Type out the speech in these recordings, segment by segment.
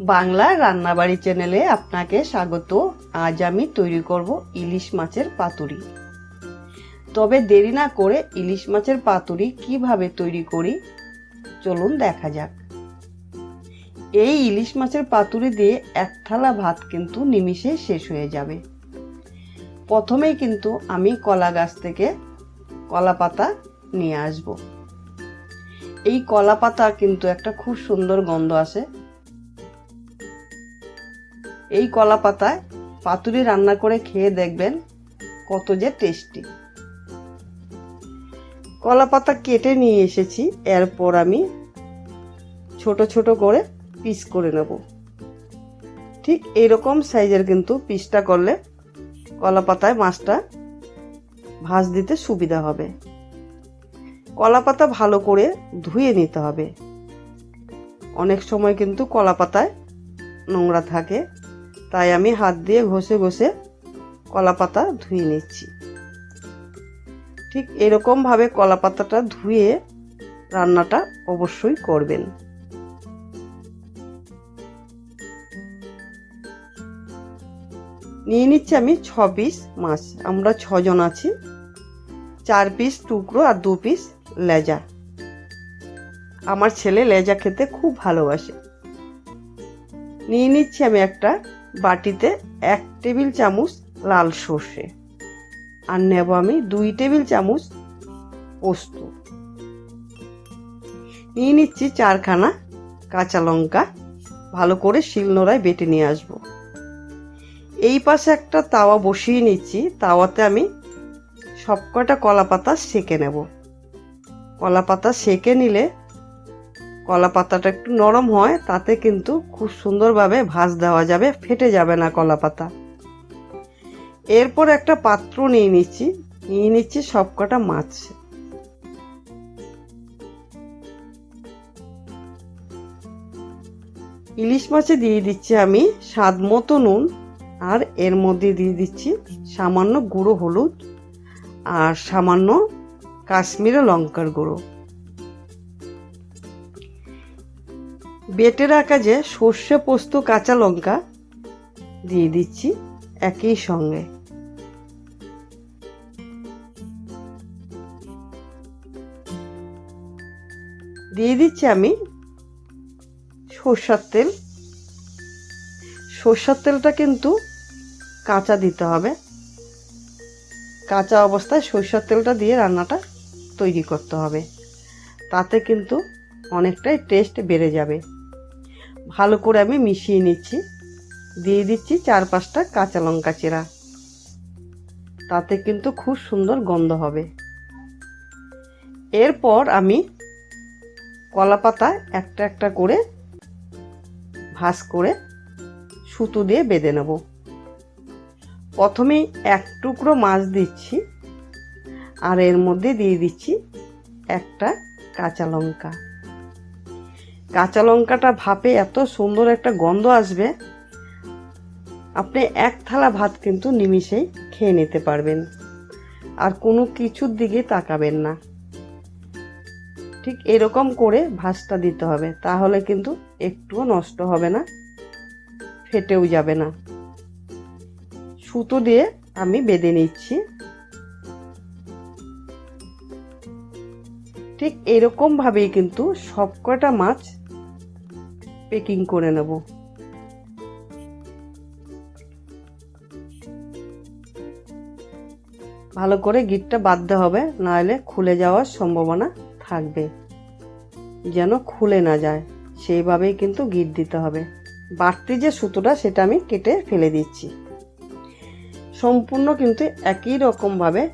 বাংলা রান্নাবাড়ি চ্যানেলে আপনাকে স্বাগত। আজ আমি তৈরি করব ইলিশ মাছের পাতুরি। তবে দেরি না করে ইলিশ মাছের পাতুরি কীভাবে তৈরি করি, চলুন দেখা যাক। এই ইলিশ মাছের পাতুরি দিয়ে এক থালা ভাত কিন্তু নিমিষে শেষ হয়ে যাবে। প্রথমেই কিন্তু আমি কলা গাছ থেকে কলা পাতা নিয়ে আসব। এই কলা পাতা কিন্তু একটা খুব সুন্দর গন্ধ আসে। এই কলা পাতায় পাতুরি রান্না করে খেয়ে দেখবেন কত যে টেস্টি। কলা পাতা কেটে নিয়ে এসেছি, এরপর আমি ছোট ছোট করে পিস করে নেব। ঠিক এরকম সাইজের কিন্তু পিসটা করলে কলা পাতায় মাছটা ভাজ দিতে সুবিধা হবে। কলা পাতা ভালো করে ধুয়ে নিতে হবে। অনেক সময় কিন্তু কলা পাতায় নোংরা থাকে তাই আমি হাত দিয়ে ঘষে ঘষে কলা পাতা ধুয়ে নিচ্ছি। ঠিক এরকমভাবে কলা পাতাটা ধুয়ে রান্নাটা অবশ্যই করবেন। নিয়ে নিচ্ছি আমি ছ পিস মাছ। আমরা ছজন আছি। চার পিস টুকরো আর দু পিস লেজা। আমার ছেলে লেজা খেতে খুব ভালোবাসে। নিয়ে নিচ্ছি আমি একটা বাটিতে এক টেবিল চামচ লাল সর্ষে। আর নেব আমি দুই টেবিল চামচ পোস্ত। নিয়ে নিচ্ছি চারখানা কাঁচা লঙ্কা। ভালো করে শিলনোড়ায় বেটে নিয়ে আসব। এই পাশে একটা তাওয়া বসিয়ে নিচ্ছি। তাওয়াতে আমি সবকটা কলা পাতা সেকে নেব। কলা পাতা সেঁকে নিলে কলা পাতাটা একটু নরম হয়, তাতে কিন্তু খুব সুন্দরভাবে ভাজ দেওয়া যাবে, ফেটে যাবে না কলা পাতা এরপর একটা পাত্র নিয়ে নিচ্ছি নিয়ে নিচ্ছি সবকটা মাছ। ইলিশ মাছে দিয়ে দিচ্ছি আমি স্বাদ মতো নুন, আর এর মধ্যে দিয়ে দিচ্ছি সামান্য গুঁড়ো হলুদ, আর সামান্য কাশ্মীরি লঙ্কার গুঁড়ো। বেটে রাখা যে সর্ষে পোস্ত, কাঁচা লঙ্কা দিয়ে দিচ্ছি একই সঙ্গে। দিয়ে দিচ্ছি আমি সর্ষার তেল। সর্ষার তেলটা কিন্তু কাঁচা দিতে হবে। কাঁচা অবস্থায় সর্ষার তেলটা দিয়ে রান্নাটা তৈরি করতে হবে। তাতে কিন্তু অনেকটাই টেস্ট বেড়ে যাবে। ভালো করে আমি মিশিয়ে নিচ্ছি। দিয়ে দিচ্ছি চার পাঁচটা কাঁচা লঙ্কা চেরা। তাতে কিন্তু খুব সুন্দর গন্ধ হবে। এরপর আমি কলা পাতায় একটা একটা করে ভাস করে সুতো দিয়ে বেঁধে নেব। প্রথমে এক টুকরো মাছ দিচ্ছি আর এর মধ্যে দিয়ে দিচ্ছি একটা কাঁচা লঙ্কা। কাঁচা লঙ্কাটা ভাপে এত সুন্দর একটা গন্ধ আসবে, আপনি এক থালা ভাত কিন্তু নিমিষেই খেয়ে নিতে পারবেন। আর কোনো কিছুর দিকে তাকাবেন না। ঠিক এরকম করে ভাজটা দিতে হবে, তাহলে কিন্তু একটুও নষ্ট হবে না, ফেটেও যাবে না। সুতো দিয়ে আমি বেঁধে নিচ্ছি। ঠিক এরকমভাবেই কিন্তু সবকটা মাছ পেকিং করে নেব। ভালো করে গিটটা বাঁধতে হবে, নাহলে খুলে যাওয়ার সম্ভাবনা থাকবে। যেন খুলে না যায়, সেইভাবেই কিন্তু গিট দিতে হবে। বাড়তি যে সুতোটা, সেটা আমি কেটে ফেলে দিচ্ছি। সম্পূর্ণ কিন্তু একই রকমভাবে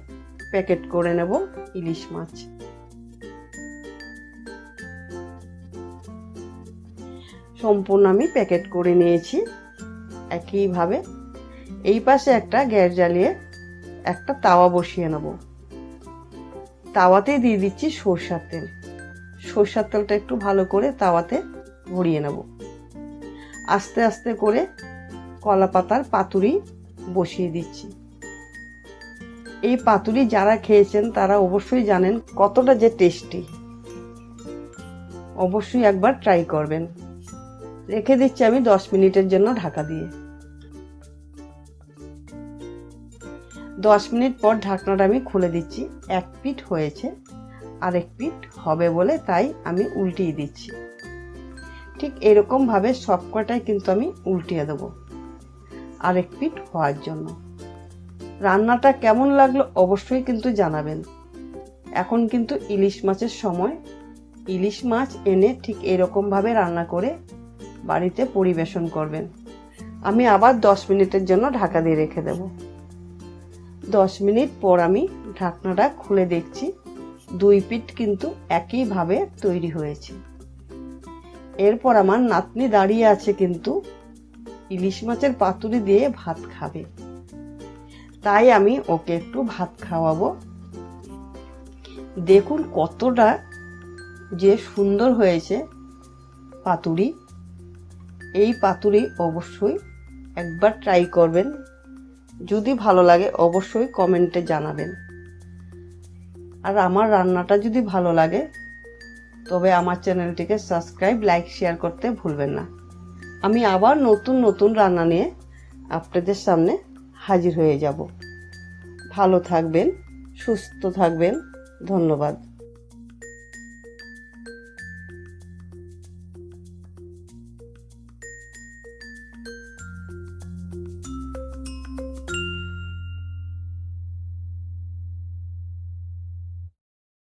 প্যাকেট করে নেব ইলিশ মাছ। সম্পূর্ণ আমি প্যাকেট করে নিয়েছি। একইভাবে এই পাশে একটা গ্যাস জ্বালিয়ে একটা তাওয়া বসিয়ে নেব। তাওয়াতে দিয়ে দিচ্ছি সর্ষার তেল। সর্ষার তেলটা একটু ভালো করে তাওয়াতে ভরিয়ে নেব। আস্তে আস্তে করে কলা পাতার পাতুরি বসিয়ে দিচ্ছি। এই পাতুরি যারা খেয়েছেন তারা অবশ্যই জানেন কতটা যে টেস্টি। অবশ্যই একবার ট্রাই করবেন। রেখে দিচ্ছি আমি দশ মিনিটের জন্য ঢাকা দিয়ে। দশ মিনিট পর ঢাকনাটা আমি খুলে দিচ্ছি। এক পিঠ হয়েছে, আরেক পিঠ হবে বলে তাই আমি উল্টিয়ে দিচ্ছি। ঠিক এরকমভাবে সবকটাই কিন্তু আমি উল্টিয়ে দেবো আরেক পিঠ হওয়ার জন্য। রান্নাটা কেমন লাগল অবশ্যই কিন্তু জানাবেন। এখন কিন্তু ইলিশ মাছের সময়। ইলিশ মাছ এনে ঠিক এরকমভাবে রান্না করে বাড়িতে পরিবেশন করবেন। আমি আবার দশ মিনিটের জন্য ঢাকা দিয়ে রেখে দেব। দশ মিনিট পর আমি ঢাকনাটা খুলে দেখছি, দুই পিঠ কিন্তু একইভাবে তৈরি হয়েছে। এরপর আমার নাতনি দাঁড়িয়ে আছে কিন্তু ইলিশ মাছের পাতুরি দিয়ে ভাত খাবে। তাই আমি ওকে একটু ভাত খাওয়াবো। দেখুন কতটা যে সুন্দর হয়েছে পাতুরি। এই পাতুরি অবশ্যই একবার ট্রাই করবেন। যদি ভালো লাগে, অবশ্যই কমেন্টে জানাবেন। আর আমার রান্নাটা যদি ভালো লাগে, তবে আমার চ্যানেলটিকে সাবস্ক্রাইব লাইক শেয়ার করতে ভুলবেন না। আমি আবার নতুন নতুন রান্না নিয়ে আপনাদের সামনে হাজির হয়ে যাব। ভালো থাকবেন, সুস্থ থাকবেন। ধন্যবাদ।